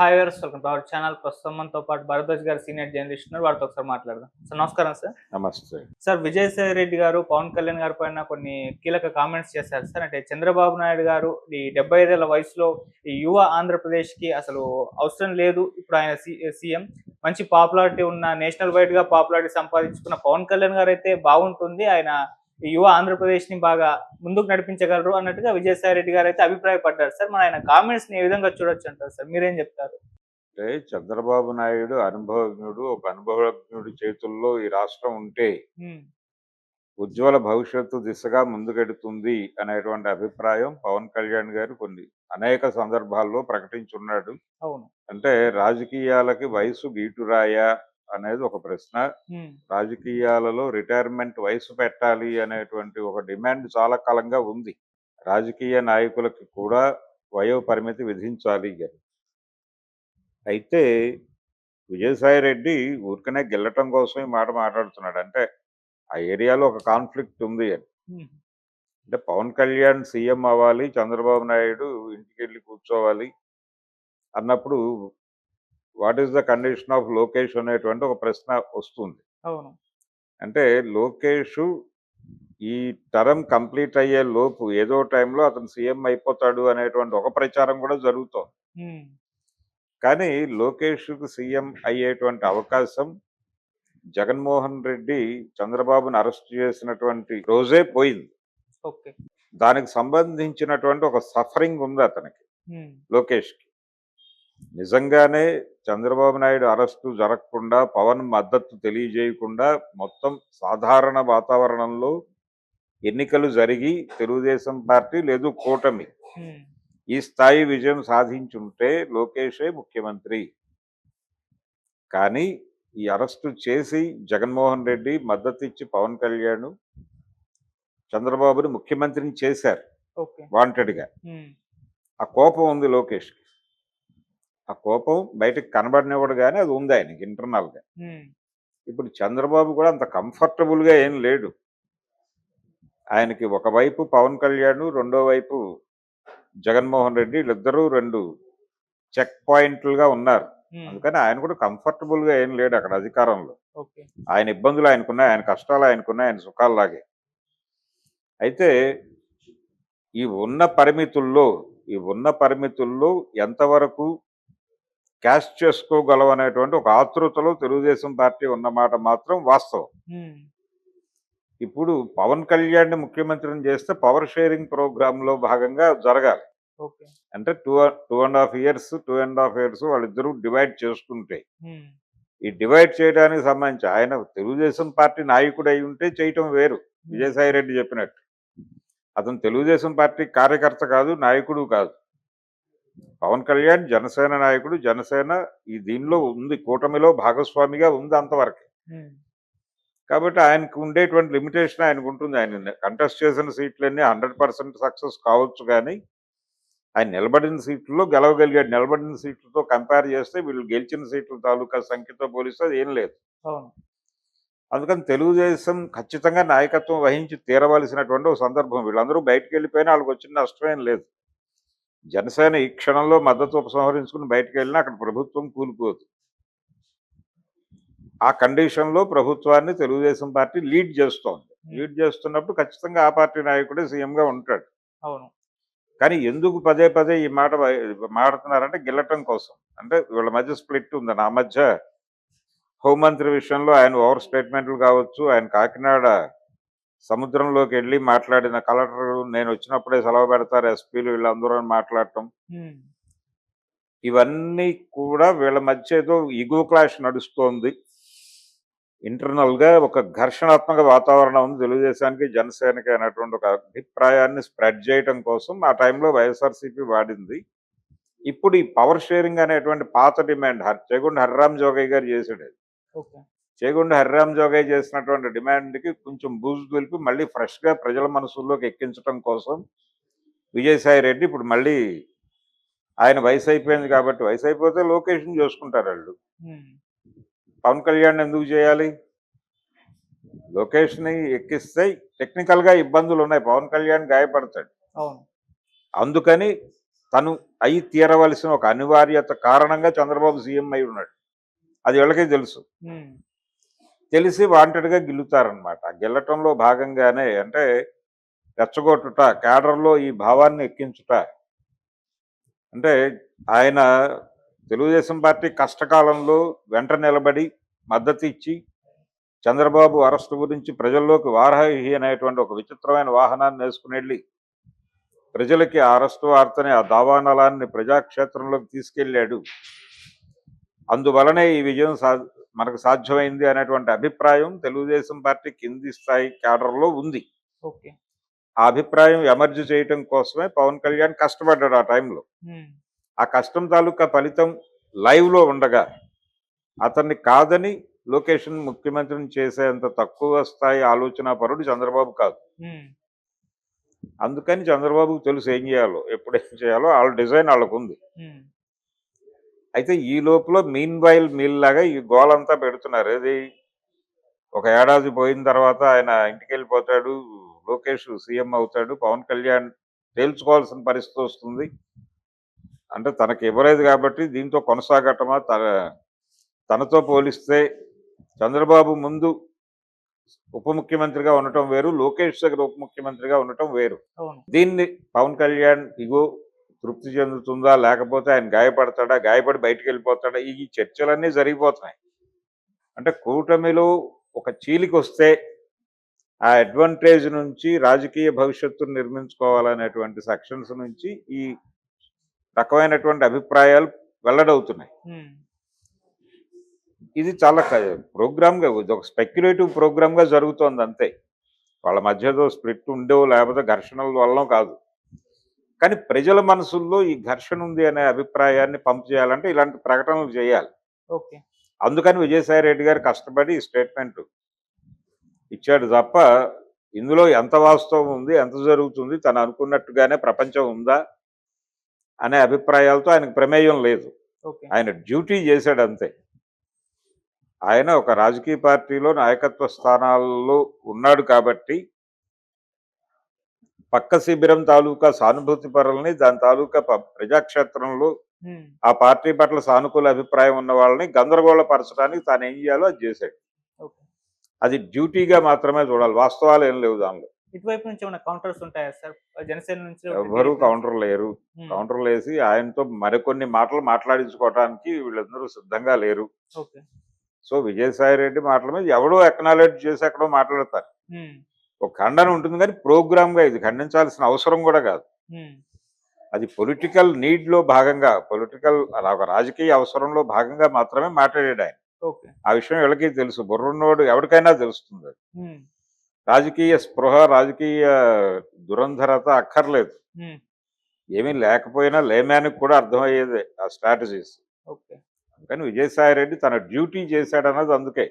Hi viewers welcome to our channel. ప్రస్తుతం మనతో పాటు భరద్వాజ్ గారు సీనియర్ జర్నలిస్ట్ ఉన్నారు. వారితో ఒకసారి మాట్లాడదాం. సార్ నమస్కారం సార్. నమస్తే సార్. విజయసాయి రెడ్డి గారు పవన్ కళ్యాణ్ గారి పైన కొన్ని కీలక కామెంట్స్ చేశారు సార్. అంటే చంద్రబాబు నాయుడు గారు ఈ డెబ్బై ఐదేళ్ళ వయసులో ఈ యువ ఆంధ్రప్రదేశ్కి అసలు అవసరం లేదు. ఇప్పుడు ఆయన సీఎం. మంచి పాపులారిటీ ఉన్న నేషనల్ వైడ్గా పాపులారిటీ సంపాదించుకున్న పవన్ కళ్యాణ్ గారు అయితే బాగుంటుంది. ఆయన యువ ఆంధ్రప్రదేశ్ని బాగా ముందుకు నడిపించగలరు అన్నట్టుగా విజయసాయి రెడ్డి గారు అయితే అభిప్రాయపడ్డారు. సార్ మన ఆయన కామెంట్స్ని ఏ విధంగా చూడొచ్చు అంటారు? సార్ మీరేం చెప్తారు? అంటే చంద్రబాబు నాయుడు అనుభవజ్ఞుడు ఒక అనుభవజ్ఞుడి చేతుల్లో ఈ రాష్ట్రం ఉంటే ఉజ్వల భవిష్యత్తు దిశగా ముందుకెడుతుంది అనేటువంటి అభిప్రాయం పవన్ కళ్యాణ్ గారు కొన్ని అనేక సందర్భాల్లో ప్రకటించున్నాడు. అవును. అంటే రాజకీయాలకి వయసు గీటురాయా అనేది ఒక ప్రశ్న. రాజకీయాలలో రిటైర్మెంట్ వయసు పెట్టాలి అనేటువంటి ఒక డిమాండ్ చాలా కాలంగా ఉంది. రాజకీయ నాయకులకి కూడా వయో పరిమితి విధించాలి అని. అయితే విజయసాయి రెడ్డి ఊరికనే గెల్లటం కోసం ఈ మాట మాట్లాడుతున్నాడు. అంటే ఆ ఏరియాలో ఒక కాన్ఫ్లిక్ట్ ఉంది అని. అంటే పవన్ కళ్యాణ్ సీఎం అవ్వాలి చంద్రబాబు నాయుడు ఇంటికి వెళ్ళి కూర్చోవాలి అన్నప్పుడు what is the condition of Lokesh అనేటువంటి ఒక ప్రశ్న వస్తుంది. అవును. అంటే లోకేష్ ఈ టర్మ్ కంప్లీట్ అయ్యే లోపు ఏదో టైంలో అతను సీఎం అయిపోతాడు అనేటువంటి ఒక ప్రచారం కూడా జరుగుతోంది. కానీ లోకేష్కు సీఎం అయ్యేటువంటి అవకాశం జగన్మోహన్ రెడ్డి చంద్రబాబును అరెస్ట్ చేసినటువంటి రోజే పోయింది. దానికి సంబంధించినటువంటి ఒక సఫరింగ్ ఉంది అతనికి. లోకేష్కి. నిజంగానే చంద్రబాబు నాయుడు అరెస్టు జరగకుండా పవన్ మద్దతు తెలియజేయకుండా మొత్తం సాధారణ వాతావరణంలో ఎన్నికలు జరిగి తెలుగుదేశం పార్టీ లేదు కూటమి. ఈ స్థాయి విజయం సాధించుంటే లోకేషే ముఖ్యమంత్రి. కానీ ఈ అరెస్టు చేసి జగన్మోహన్ రెడ్డి మద్దతు ఇచ్చి పవన్ కళ్యాణ్ చంద్రబాబుని ముఖ్యమంత్రిని చేశారు. వాంటెడ్గా. ఆ కోపం ఉంది లోకేష్కి. ఆ కోపం బయటకు కనబడినవాడు కానీ అది ఉంది ఆయనకి ఇంటర్నల్గా ఇప్పుడు చంద్రబాబు కూడా అంత కంఫర్టబుల్గా ఏం లేడు. ఆయనకి ఒకవైపు పవన్ కళ్యాణ్ రెండో వైపు జగన్మోహన్ రెడ్డి వీళ్ళిద్దరూ రెండు చెక్ పాయింట్లుగా ఉన్నారు. అందుకని ఆయన కూడా కంఫర్టబుల్గా ఏం లేడు అక్కడ అధికారంలో. ఆయన ఇబ్బందులు ఆయనకున్నాయి ఆయన కష్టాలు ఆయనకున్నాయి ఆయన సుఖాల్లాగే. అయితే ఈ ఉన్న పరిమితుల్లో ఈ ఉన్న పరిమితుల్లో ఎంతవరకు క్యాష్ చేసుకోగలం అనేటువంటి ఒక ఆతృతలో తెలుగుదేశం పార్టీ ఉన్నమాట మాత్రం వాస్తవం. ఇప్పుడు పవన్ కళ్యాణ్ ముఖ్యమంత్రిని చేస్తే పవర్ షేరింగ్ ప్రోగ్రామ్లో భాగంగా జరగాలి. అంటే two two and half years two and half years వాళ్ళిద్దరూ డివైడ్ చేసుకుంటే. ఈ డివైడ్ చేయడానికి సంబంధించి ఆయన తెలుగుదేశం పార్టీ నాయకుడు అయి ఉంటే చేయటం వేరు. విజయసాయి రెడ్డి చెప్పినట్టు. అతను తెలుగుదేశం పార్టీ కార్యకర్త కాదు నాయకుడు కాదు. పవన్ కళ్యాణ్ జనసేన నాయకుడు జనసేన ఈ దీనిలో ఉంది కూటమిలో భాగస్వామిగా ఉంది అంతవరకు. కాబట్టి ఆయనకు ఉండేటువంటి లిమిటేషన్ ఆయనకు ఉంటుంది. ఆయన కంటెస్ట్ చేసిన సీట్లన్నీ హండ్రెడ్ పర్సెంట్ సక్సెస్ కావచ్చు కానీ ఆయన నిలబడిన సీట్లలో గెలవగలిగాడు. నిలబడిన సీట్లతో కంపేర్ చేస్తే వీళ్ళు గెలిచిన సీట్ల తాలూకా సంఖ్యతో పోలిస్తే అది ఏం లేదు. అందుకని తెలుగుదేశం ఖచ్చితంగా నాయకత్వం వహించి తీరవలసినటువంటి ఒక సందర్భం. వీళ్ళందరూ బయటకు వెళ్ళిపోయినా వాళ్ళకి వచ్చిన నష్టమేం లేదు. జనసేన ఈ క్షణంలో మద్దతు ఉపసంహరించుకుని బయటకు వెళ్ళినా అక్కడ ప్రభుత్వం కూలిపోదు. ఆ కండిషన్లో ప్రభుత్వాన్ని తెలుగుదేశం పార్టీ లీడ్ చేస్తోంది. లీడ్ చేస్తున్నప్పుడు ఖచ్చితంగా ఆ పార్టీ నాయకుడే సీఎంగా ఉంటాడు. అవును. కానీ ఎందుకు పదే పదే ఈ మాట మాడుతున్నారంటే గెలటం కోసం. అంటే వీళ్ళ మధ్య స్ప్లిట్ ఉంది. నా మధ్య హోంమంత్రి విషయంలో ఆయన ఓవర్ స్టేట్మెంట్లు కావచ్చు ఆయన కాకినాడ సముద్రంలోకి వెళ్ళి మాట్లాడిన కలెక్టర్ నేను వచ్చినప్పుడే సెలవు పెడతారు ఎస్పీలు వీళ్ళందరూ మాట్లాడటం. ఇవన్నీ కూడా వీళ్ళ మధ్య ఏదో ఈగో క్లాష్ నడుస్తోంది. ఇంటర్నల్గా ఒక ఘర్షణాత్మక వాతావరణం ఉంది తెలుగుదేశానికి జనసేనకి అనేటువంటి ఒక అభిప్రాయాన్ని స్ప్రెడ్ చేయడం కోసం ఆ టైంలో వైఎస్ఆర్సీపీ వాడింది. ఇప్పుడు ఈ పవర్ షేరింగ్ అనేటువంటి పాత డిమాండ్ హర్ చేగుండ హర్రామ్ జోగయ్య గారు చేసాడు. ఓకే. చేగుండ హర్రామ్ జోగయ్య చేసినటువంటి డిమాండ్కి కొంచెం బూజు దులిపి మళ్ళీ ఫ్రెష్గా ప్రజల మనసుల్లోకి ఎక్కించడం కోసం విజయసాయి రెడ్డి ఇప్పుడు మళ్ళీ ఆయన వయసు అయిపోయింది కాబట్టి వయసు అయిపోతే లొకేషన్ చూసుకుంటారు వాళ్ళు. పవన్ కళ్యాణ్ ఎందుకు చేయాలి? లొకేషన్ ఎక్కిస్తే టెక్నికల్గా ఇబ్బందులు ఉన్నాయి. పవన్ కళ్యాణ్ గాయపడతాడు. అందుకని తను అయి తీరవలసిన ఒక అనివార్యత కారణంగా చంద్రబాబు సీఎం అయి ఉన్నాడు. అది వీళ్ళకే తెలుసు. తెలిసి వాంటెడ్గా గెలుతారనమాట గెలటంలో భాగంగానే అంటే రెచ్చగొట్టుట కేడర్లో ఈ భావాన్ని ఎక్కించుట. అంటే ఆయన తెలుగుదేశం పార్టీ కష్టకాలంలో వెంట నిలబడి మద్దతు ఇచ్చి చంద్రబాబు అరెస్టు గురించి ప్రజల్లోకి వారాహి అనేటువంటి ఒక విచిత్రమైన వాహనాన్ని వేసుకుని వెళ్ళి ప్రజలకి ఆ అరెస్టు వార్తని ఆ దావానలాన్ని ప్రజాక్షేత్రంలోకి తీసుకెళ్ళాడు. అందువలనే ఈ విజయం మనకు సాధ్యమైంది అనేటువంటి అభిప్రాయం తెలుగుదేశం పార్టీ కింది స్థాయి క్యాడర్లో ఉంది. ఓకే. ఆ అభిప్రాయం ఎమర్జ్ చేయటం కోసమే పవన్ కళ్యాణ్ కష్టపడ్డాడు ఆ టైంలో. ఆ కష్టం తాలూకా ఫలితం లైవ్లో ఉండగా అతన్ని కాదని లొకేషన్ ముఖ్యమంత్రిని చేసేంత తక్కువ స్థాయి ఆలోచన పరుడు చంద్రబాబు కాదు. అందుకని చంద్రబాబుకు తెలుసు ఏం చేయాలో ఎప్పుడు ఏం చేయాలో వాళ్ళ డిజైన్ వాళ్ళకు ఉంది అయితే ఈ లోపల మీన్ వైల్ మీల్ లాగా ఈ గోలంతా పెడుతున్నారు. ఏది ఒక ఏడాది పోయిన తర్వాత ఆయన ఇంటికి వెళ్ళిపోతాడు లోకేష్ సీఎం అవుతాడు పవన్ కళ్యాణ్ తేల్చుకోవాల్సిన పరిస్థితి వస్తుంది. అంటే తనకి ఇవ్వలేదు కాబట్టి దీంతో కొనసాగటమా తన తనతో పోలిస్తే చంద్రబాబు ముందు ఉప ముఖ్యమంత్రిగా ఉండటం వేరు లోకేష్ దగ్గర ఉప ముఖ్యమంత్రిగా ఉండటం వేరు. దీన్ని పవన్ కళ్యాణ్ ఇగో తృప్తి చెందుతుందా లేకపోతే ఆయన గాయపడతాడా గాయపడి బయటికి వెళ్ళిపోతాడా? ఈ చర్చలన్నీ జరిగిపోతున్నాయి. అంటే కూటమిలో ఒక చీలికి వస్తే ఆ అడ్వాంటేజ్ నుంచి రాజకీయ భవిష్యత్తును నిర్మించుకోవాలనేటువంటి సెక్షన్స్ నుంచి ఈ రకమైనటువంటి అభిప్రాయాలు వెల్లడవుతున్నాయి. ఇది చాలా ప్రోగ్రామ్గా ఒక స్పెక్యులేటివ్ ప్రోగ్రామ్గా జరుగుతోంది అంతే. వాళ్ళ మధ్యలో స్ప్లిట్ ఉండో లేకపోతే ఘర్షణల వల్ల కాదు. కానీ ప్రజల మనసుల్లో ఈ ఘర్షణ ఉంది అనే అభిప్రాయాన్ని పంపు చేయాలంటే ilanti ప్రకటనలు చేయాలి. ఓకే. అందుకని విజయసాయి రెడ్డి గారు కష్టపడి ఈ స్టేట్మెంట్ ఇచ్చాడు తప్ప ఇందులో ఎంత వాస్తవం ఉంది ఎంత జరుగుతుంది తను అనుకున్నట్టుగానే ప్రపంచం ఉందా అనే అభిప్రాయాలతో ఆయనకు ప్రమేయం లేదు. ఆయన డ్యూటీ చేశాడు అంతే. ఆయన ఒక రాజకీయ పార్టీలో నాయకత్వ స్థానాల్లో ఉన్నాడు కాబట్టి పక్క శిబిరం తాలూకా సానుభూతి పరులని దాని తాలూకా ప్రజాక్షేత్రంలో ఆ పార్టీ పట్ల సానుకూల అభిప్రాయం ఉన్న వాళ్ళని గందరగోళపరచడానికి తాను ఏం చేయాలో అది చేశాడు. అది డ్యూటీగా మాత్రమే చూడాలి. వాస్తవాలు ఏం లేవు దానిలో. ఇటువైపు నుంచి ఏమైనా కౌంటర్స్ ఉంటాయా సార్? జనసేన నుంచి ఎవరు కౌంటర్ లేరు. ఉమ్, కౌంటర్లు వేసి ఆయనతో మరికొన్ని మాటలు మాట్లాడించుకోవడానికి వీళ్ళందరూ సిద్ధంగా లేరు. సో విజయసాయి రెడ్డి మాటల మీద ఎవడో ఎక్నాలెడ్జ్ చేసి ఎక్కడో మాట్లాడతారు. ఒక ఖండన ఉంటుంది కానీ ప్రోగ్రామ్గా ఇది ఖండించాల్సిన అవసరం కూడా కాదు. అది పొలిటికల్ నీడ్లో భాగంగా పొలిటికల్ అలా ఒక రాజకీయ అవసరంలో భాగంగా మాత్రమే మాట్లాడాడు ఆయన. ఆ విషయం ఎవరికి తెలుసు. బుర్రున్నోడు ఎవరికైనా తెలుస్తుంది. రాజకీయ స్పృహ రాజకీయ దురంధరత అక్కర్లేదు. ఏమీ లేకపోయినా లేమానికి కూడా అర్థమయ్యేదే ఆ స్ట్రాటజీస్. ఓకే. కానీ విజయసాయి రెడ్డి తన డ్యూటీ చేశాడన్నది అందుకే.